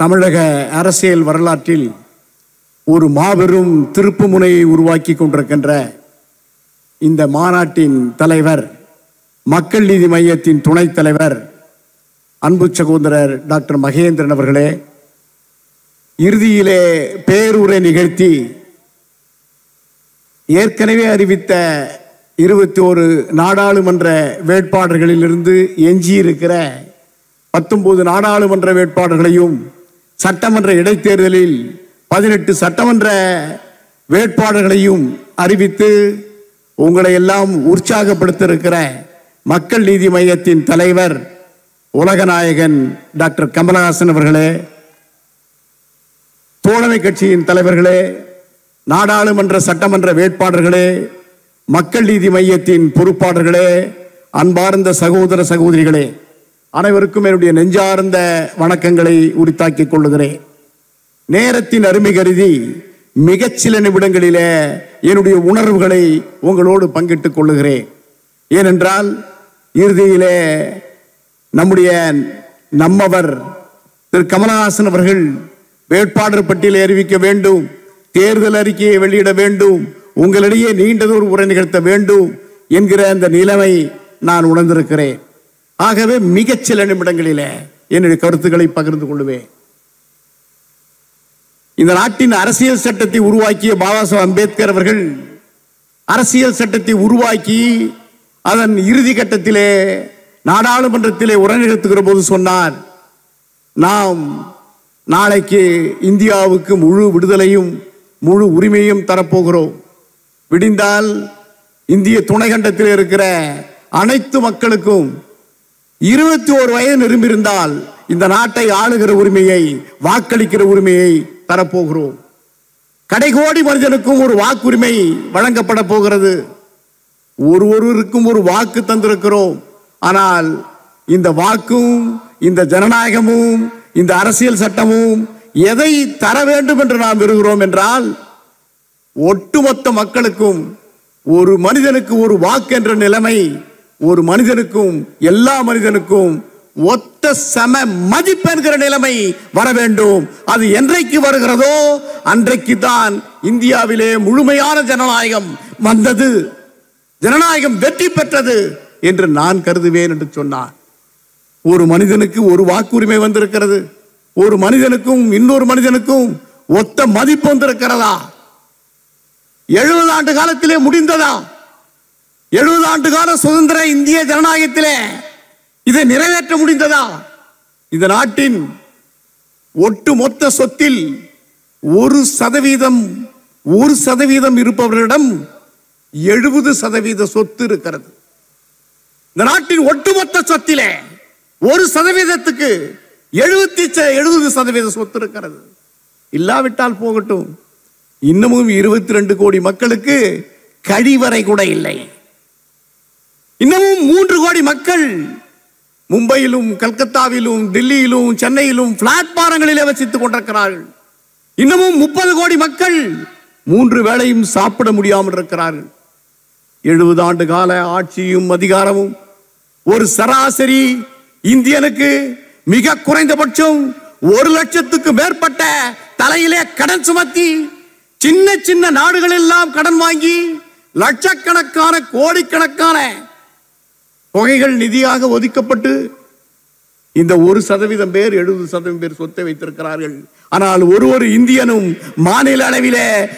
தமிழக அரசியல் வரலாற்றில் ஒரு மாபெரும் திருப்பு முனையை உருவாக்கி கொண்டிருக்கின்ற இந்த மாநாட்டின் தலைவர் மக்கள் நீதி மையத்தின் துணைத் தலைவர் அன்பு சகோதரர் டாக்டர் மகேந்திரன் அவர்களே இறுதியிலே பேருரை நிகழ்த்தி ஏற்கனவே அறிவித்த இருபத்தி ஒரு நாடாளுமன்ற வேட்பாளர்களிலிருந்து எஞ்சியிருக்கிற பத்தொன்பது நாடாளுமன்ற வேட்பாளர்களையும் சட்டமன்ற இடைத்தேர்தலில் பதினெட்டு சட்டமன்ற வேட்பாளர்களையும் அறிவித்து உங்களை எல்லாம் உற்சாகப்படுத்தியிருக்கிற மக்கள் நீதி மையத்தின் தலைவர் உலகநாயகன் டாக்டர் கமலஹாசன் அவர்களே தோழமை கட்சியின் தலைவர்களே நாடாளுமன்ற சட்டமன்ற வேட்பாளர்களே மக்கள் நீதி மையத்தின் பொறுப்பாளர்களே அன்பார்ந்த சகோதர சகோதரிகளே அனைவருக்கும் என்னுடைய நெஞ்சார்ந்த வணக்கங்களை உரித்தாக்கிக் கொள்ளுகிறேன். நேரத்தின் அருமை கருதி மிகச்சில நிமிடங்களிலே என்னுடைய உணர்வுகளை உங்களோடு பங்கிட்டுக் கொள்ளுகிறேன். ஏனென்றால் இறுதியிலே நம்முடைய நம்மவர் திரு கமலஹாசன் அவர்கள் வேட்பாளர் பட்டியலை அறிவிக்க வேண்டும் தேர்தல் அறிக்கையை வெளியிட வேண்டும் உங்களிடையே நீண்டதொரு உரை நிகழ்த்த வேண்டும் என்கிற அந்த நிலைமை நான் உணர்ந்திருக்கிறேன். ஆகவே மிகச்சில நிமிடங்களிலே என்னுடைய கருத்துக்களை பகிர்ந்து கொள்வேன் இந்த நாட்டின் அரசியல் சட்டத்தை உருவாக்கிய பாபா சாஹ் அம்பேத்கர் அவர்கள் அரசியல் சட்டத்தை உருவாக்கி அதன் இறுதி கட்டத்திலே நாடாளுமன்றத்திலே உரை போது சொன்னார் நாம் நாளைக்கு இந்தியாவுக்கு முழு விடுதலையும் முழு உரிமையும் தரப்போகிறோம். விடிந்தால் இந்திய துணைக்கண்டத்தில் இருக்கிற அனைத்து மக்களுக்கும் இருபத்தி ஓரு வயது நிரும்பியிருந்தால் இந்த நாட்டை ஆளுகிற உரிமையை வாக்களிக்கிற உரிமையை தரப்போகிறோம். கடைகோடி மனிதனுக்கும் ஒரு வாக்குரிமை வழங்கப்பட போகிறது. ஒரு ஒருவருக்கும் ஒரு வாக்கு தந்திருக்கிறோம். ஆனால் இந்த வாக்கும் இந்த ஜனநாயகமும் இந்த அரசியல் சட்டமும் எதை தர வேண்டும் என்று நாம் விரும்புகிறோம் என்றால் ஒட்டுமொத்த மக்களுக்கும் ஒரு மனிதனுக்கு ஒரு வாக்கு என்ற நிலைமை ஒரு மனிதனுக்கும் எல்லா மனிதனுக்கும் ஒத்த சம மதிப்பு என்கிற நிலைமை வர வேண்டும். அது என்றைக்கு வருகிறதோ அன்றைக்கு தான் இந்தியாவிலே முழுமையான ஜனநாயகம் வந்தது. ஜனநாயகம் வெற்றி பெற்றது என்று நான் கருதுவேன் என்று சொன்னார். ஒரு மனிதனுக்கு ஒரு வாக்குரிமை வந்திருக்கிறது. ஒரு மனிதனுக்கும் இன்னொரு மனிதனுக்கும் ஒத்த மதிப்பு வந்திருக்கிறதா? எழுபது ஆண்டு காலத்திலே முடிந்ததா? எழுபது ஆண்டுகால சுதந்திர இந்திய ஜனநாயகத்திலே இதை நிறைவேற்ற முடிந்ததா? இந்த நாட்டின் ஒட்டுமொத்த சொத்தில் ஒரு சதவீதம் ஒரு சதவீதம் இருப்பவர்களிடம் எழுபது சதவீத சொத்து இருக்கிறது. இந்த நாட்டின் ஒட்டுமொத்த சொத்திலே ஒரு சதவீதத்துக்கு எழுபத்தி எழுபது சதவீத சொத்து இருக்கிறது. இல்லாவிட்டால் போகட்டும். இன்னமும் இருபத்தி ரெண்டு கோடி மக்களுக்கு கழிவறை கூட இல்லை. இன்னமும் மூன்று கோடி மக்கள் மும்பையிலும் கல்கத்தாவிலும் டெல்லியிலும் சென்னையிலும் பிளாட்பாரங்களிலே வசித்துக் கொண்டிருக்கிறார்கள். இன்னமும் முப்பது கோடி மக்கள் மூன்று வேளையும் சாப்பிட முடியாமல் இருக்கிறார்கள். எழுபது ஆண்டு கால ஆட்சியும் அதிகாரமும் ஒரு சராசரி இந்தியனுக்கு மிக குறைந்தபட்சம் ஒரு லட்சத்துக்கு மேற்பட்ட தலையிலே கடன் சுமத்தி சின்ன சின்ன நாடுகள் எல்லாம் கடன் வாங்கி லட்சக்கணக்கான கோடிக்கணக்கான தொகைகள் நிதியாக ஒதுக்கப்பட்டு இந்த ஒரு சதவீதம் பேர் எழுபது சதவீதம் பேர் சொத்தை வைத்திருக்கிறார்கள். ஆனால் ஒரு ஒரு இந்தியனும் மாநில அளவிலே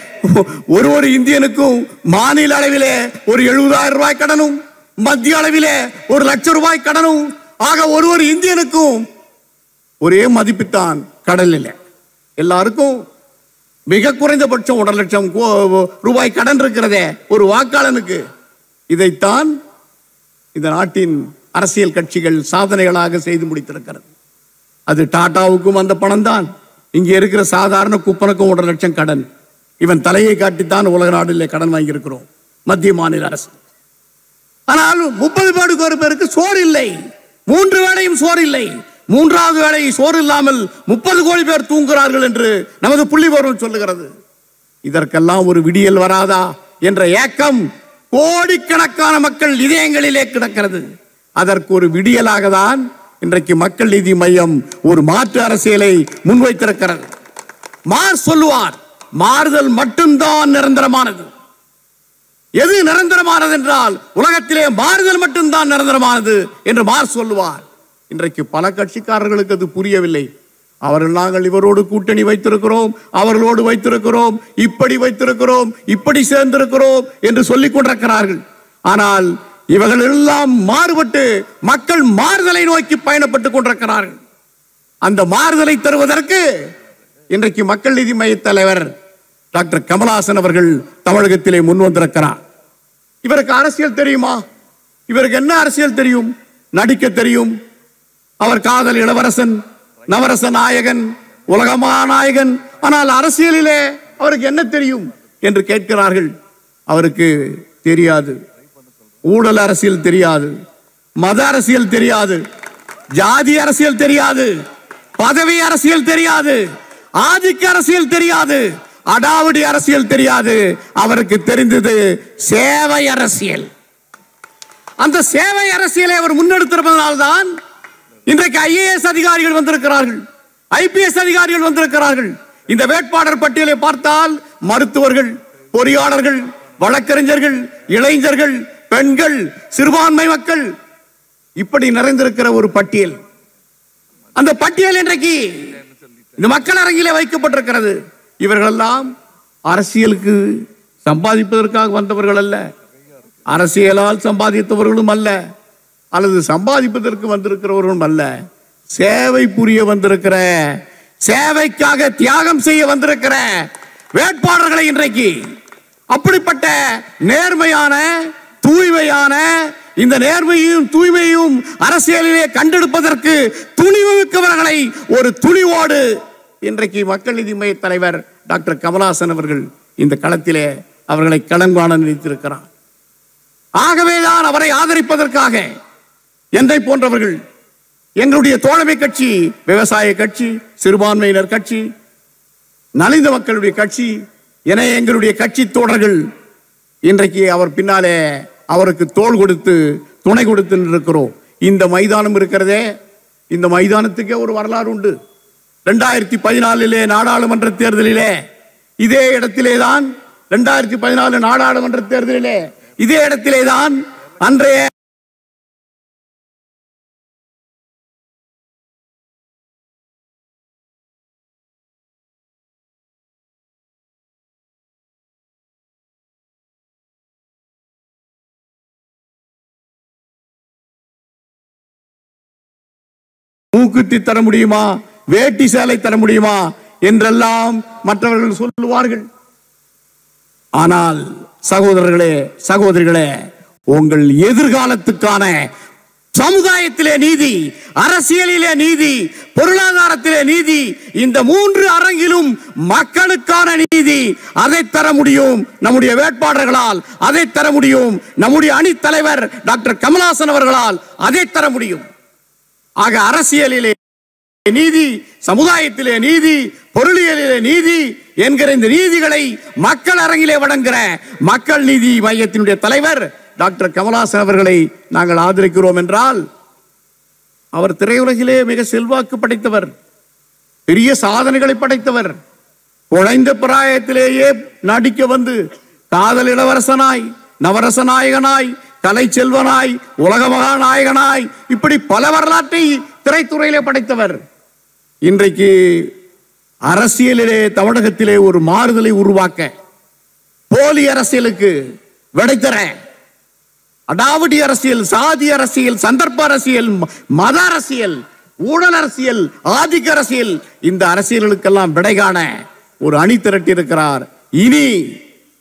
ஒரு ஒரு இந்தியனுக்கும் மாநில அளவிலே ஒரு எழுபதாயிரம் ரூபாய் கடனும் மத்திய அளவிலே ஒரு லட்சம் ரூபாய் கடனும். ஆக ஒரு ஒரு இந்தியனுக்கும் ஒரே மதிப்புத்தான் கடல் இல்லை எல்லாருக்கும் மிக குறைந்தபட்சம் ஒரு லட்சம் கோ- ரூபாய் கடன் இருக்கிறதே ஒரு வாக்காளனுக்கு. இதைத்தான் இந்த நாட்டின் அரசியல் கட்சிகள் சாதனைகளாக செய்து முடித்திருக்கிறது. அது டாடாவுக்கும் அந்த பணம் தான் இங்கே இருக்கிற சாதாரண குப்பனுக்கும் ஒன்றரை லட்சம் கடன். இவன் தலையை காட்டித்தான் உலக நாடுல கடன் வாங்கியிருக்கிறோம். மத்திய மாநில அரசு. ஆனால் முப்பது பேருக்கு ஒரு பேருக்கு சோறு இல்லை. மூன்று வேளையும் சோறு இல்லை. மூன்றாவது வேளை சோறு இல்லாமல் முப்பது கோடி பேர் தூங்குகிறார்கள் என்று நமது புள்ளிவரம் சொல்லுகிறது. இதற்கெல்லாம் ஒரு விடியல் வராதா என்ற ஏக்கம் கோடிக்கணக்கான மக்கள் இதயங்களிலே கிடக்கிறது. அதற்கு ஒரு விடியலாக தான் இன்றைக்கு மக்கள் நீதி மையம் ஒரு மாற்று அரசியலை முன்வைத்திருக்கிறது. மார் சொல்லுவார் மாறுதல் மட்டும்தான் நிரந்தரமானது. எது நிரந்தரமானது என்றால் உலகத்திலே மாறுதல் மட்டும்தான் நிரந்தரமானது என்று மார் சொல்லுவார். இன்றைக்கு பல கட்சிக்காரர்களுக்கு அது புரியவில்லை. அவர்கள் நாங்கள் இவரோடு கூட்டணி வைத்திருக்கிறோம் அவர்களோடு வைத்திருக்கிறோம் இப்படி வைத்திருக்கிறோம் இப்படி சேர்ந்திருக்கிறோம் என்று சொல்லிக் கொண்டிருக்கிறார்கள். ஆனால் இவர்கள் எல்லாம் மாறுபட்டு மக்கள் மாறுதலை நோக்கி பயணப்பட்டுக் கொண்டிருக்கிறார்கள். அந்த மாறுதலை தருவதற்கு இன்றைக்கு மக்கள் நீதி மைய தலைவர் டாக்டர் கமலாசன் அவர்கள் தமிழகத்திலே முன் வந்திருக்கிறார். இவருக்கு அரசியல் தெரியுமா? இவருக்கு என்ன அரசியல் தெரியும்? நடிக்க தெரியும். அவர் காதல் இளவரசன் நவரச நாயகன் உலகமா நாயகன் ஆனால் அரசியலிலே அவருக்கு என்ன தெரியும் என்று கேட்கிறார்கள். அவருக்கு தெரியாது. ஊழல் அரசியல் தெரியாது. மத அரசியல் தெரியாது. ஜாதி அரசியல் தெரியாது. பதவி அரசியல் தெரியாது. ஆதிக்க அரசியல் தெரியாது. அடாவடி அரசியல் தெரியாது. அவருக்கு தெரிந்தது சேவை அரசியல். அந்த சேவை அரசியலை அவர் முன்னெடுத்திருப்பதனால்தான் இன்றைக்கு ஐஏஎஸ் அதிகாரிகள் வந்திருக்கிறார்கள். ஐபிஎஸ் அதிகாரிகள் வந்திருக்கிறார்கள். இந்த வேட்பாளர் பட்டியலை பார்த்தால் மருத்துவர்கள் பொறியாளர்கள் வழக்கறிஞர்கள் இளைஞர்கள் பெண்கள் சிறுபான்மை மக்கள் இப்படி நிறைந்திருக்கிற ஒரு பட்டியல். அந்த பட்டியல் இன்றைக்கு இந்த மக்கள் அரங்கிலே வைக்கப்பட்டிருக்கிறது. இவர்களெல்லாம் அரசியலுக்கு சம்பாதிப்பதற்காக வந்தவர்கள் அல்ல. அரசியலால் சம்பாதித்தவர்களும் அல்ல. அல்லது சம்பாதிப்பதற்கு வந்திருக்கிறவர்களும் அல்ல. சேவை புரிய வந்திருக்கிற சேவைக்காக தியாகம் செய்ய வந்திருக்கிற வேட்பாளர்களை இன்றைக்கு அப்படிப்பட்ட நேர்மையான தூய்மையான இந்த நேர்மையும் தூய்மையும் அரசியலிலே கண்டெடுப்பதற்கு துணிவு மிக்கவர்களை ஒரு துணிவோடு இன்றைக்கு மக்கள் நீதி மைய தலைவர் டாக்டர் கமலாசன் அவர்கள் இந்த களத்திலே அவர்களை களங்காண நினைத்திருக்கிறார். ஆகவேதான் அவரை ஆதரிப்பதற்காக என்னை போன்றவர்கள் எங்களுடைய தோழமை கட்சி விவசாய கட்சி சிறுபான்மையினர் கட்சி நலிந்த மக்களுடைய கட்சி என எங்களுடைய கட்சி தோழர்கள் இன்றைக்கு அவர் பின்னாலே அவருக்கு தோள் கொடுத்து துணை கொடுத்து இருக்கிறோம் இந்த மைதானம் இருக்கிறதே இந்த மைதானத்துக்கே ஒரு வரலாறு உண்டு. ரெண்டாயிரத்தி பதினாலிலே நாடாளுமன்ற தேர்தலிலே இதே இடத்திலே தான் ரெண்டாயிரத்தி பதினாலு நாடாளுமன்ற தேர்தலிலே இதே இடத்திலே தான் அன்றைய மூக்குத்தி தர முடியுமா? வேட்டி சேலை தர முடியுமா? என்றெல்லாம் மற்றவர்கள் சொல்லுவார்கள். ஆனால் சகோதரர்களே சகோதரிகளே உங்கள் எதிர்காலத்துக்கான சமுதாயத்திலே நீதி அரசியலிலே நீதி பொருளாதாரத்திலே நீதி இந்த மூன்று அரங்கிலும் மக்களுக்கான நீதி அதை தர முடியும் நம்முடைய வேட்பாளர்களால் அதை தர முடியும் நம்முடைய அணித் தலைவர் டாக்டர் கமலஹாசன் அவர்களால் அதை தர முடியும். ஆக அரசியலிலே நீதி சமுதாயத்திலே நீதி பொருளியலிலே நீதி என்கிற இந்த நீதிகளை மக்கள் அரங்கிலே வழங்குகிற மக்கள் நீதி மையத்தினுடைய தலைவர் டாக்டர் கமலாசன் அவர்களை நாங்கள் ஆதரிக்கிறோம் என்றால் அவர் திரையுலகிலே மிக செல்வாக்கு படைத்தவர் பெரிய சாதனைகளை படைத்தவர் குழைந்த பிராயத்திலேயே நடிக்க வந்து காதல் இளவரசனாய் நவரச நாயகனாய் கலை செல்வனாய் உலக மகாநாயகனாய் இப்படி பல வரலாற்றை திரைத்துறையிலே படைத்தவர். இன்றைக்கு அரசியலிலே தமிழகத்திலே ஒரு மாறுதலை உருவாக்க போலி அரசியலுக்கு விடைத்தர அடாவடி அரசியல் சாதி அரசியல் சந்தர்ப்ப அரசியல் மத அரசியல் ஊழல் அரசியல் ஆதிக்க அரசியல் இந்த அரசியல்களுக்கெல்லாம் விடை காண ஒரு அணி திரட்டி இருக்கிறார் இனி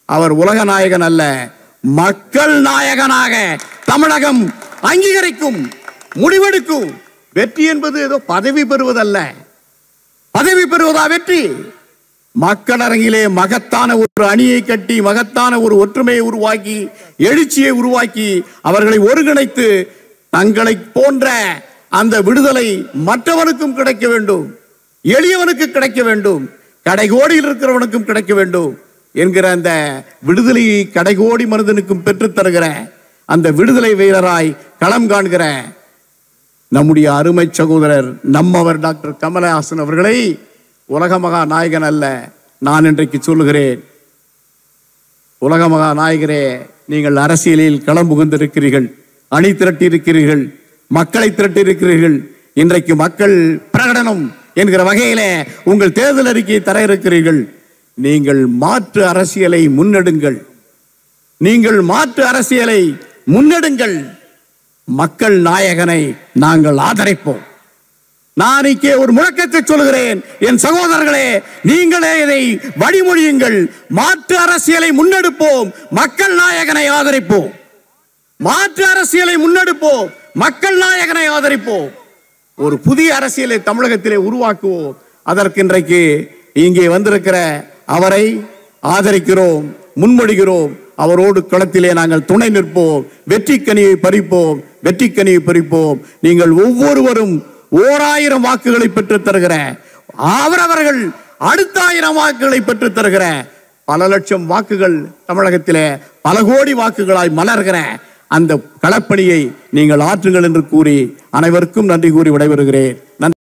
அவர் உலக நாயகன் அல்ல மக்கள் நாயகனாக தமிழகம் அங்கீகரிக்கும் முடிவெடுக்கும். வெற்றி என்பது ஏதோ பதவி பெறுவதல்ல. பதவி பெறுவதா வெற்றி? மக்கள் அரங்கிலே மகத்தான ஒரு அணியை கட்டி மகத்தான ஒரு ஒற்றுமையை உருவாக்கி எழுச்சியை உருவாக்கி அவர்களை ஒருங்கிணைத்து தங்களை போன்ற அந்த விடுதலை மற்றவனுக்கும் கிடைக்க வேண்டும். எளியவனுக்கு கிடைக்க வேண்டும். கடைகோடியில் இருக்கிறவனுக்கும் கிடைக்க வேண்டும். என்கிற அந்த விடுதலையை கடைகோடி மனிதனுக்கும் பெற்றுத்தருகிற அந்த விடுதலை வீரராய் களம் காண்கிற நம்முடைய அருமை சகோதரர் நம்மவர் டாக்டர் கமலஹாசன் அவர்களை உலக மகா நாயகன் அல்ல நான் இன்றைக்கு சொல்லுகிறேன். உலக மகா நாயகரே நீங்கள் அரசியலில் களம் புகுந்திருக்கிறீர்கள் அணி திரட்டி இருக்கிறீர்கள் மக்களை திரட்டி இருக்கிறீர்கள் இன்றைக்கு மக்கள் பிரகடனம் என்கிற வகையிலே உங்கள் தேர்தல் அறிக்கையை தர இருக்கிறீர்கள். நீங்கள் மாற்று அரசியலை முன்னெடுங்கள். நீங்கள் மாற்று அரசியலை முன்னெடுங்கள். மக்கள் நாயகனை நாங்கள் ஆதரிப்போம். நான் இங்கே ஒரு முழக்கத்தை சொல்கிறேன் என் சகோதரர்களே நீங்களே இதை வழிமொழியுங்கள். மாற்று அரசியலை முன்னெடுப்போம். மக்கள் நாயகனை ஆதரிப்போம். மாற்று அரசியலை முன்னெடுப்போம். மக்கள் நாயகனை ஆதரிப்போம். ஒரு புதிய அரசியலை தமிழகத்திலே உருவாக்குவோம். அதற்கு இன்றைக்கு இங்கே வந்திருக்கிற அவரை ஆதரிக்கிறோம் முன்மொழிகிறோம். அவரோடு களத்திலே நாங்கள் துணை நிற்போம். வெற்றிக்கனியை பறிப்போம் வெற்றிக்கனியை பறிப்போம். நீங்கள் ஒவ்வொருவரும் ஓராயிரம் வாக்குகளை பெற்று தருகிற அவரவர்கள் அடுத்த ஆயிரம் வாக்குகளை பெற்று தருகிற பல லட்சம் வாக்குகள் தமிழகத்திலே பல கோடி வாக்குகளாய் மலர்கிற அந்த களப்பணியை நீங்கள் ஆற்றுங்கள் என்று கூறி அனைவருக்கும் நன்றி கூறி விடைபெறுகிறேன். நன்றி.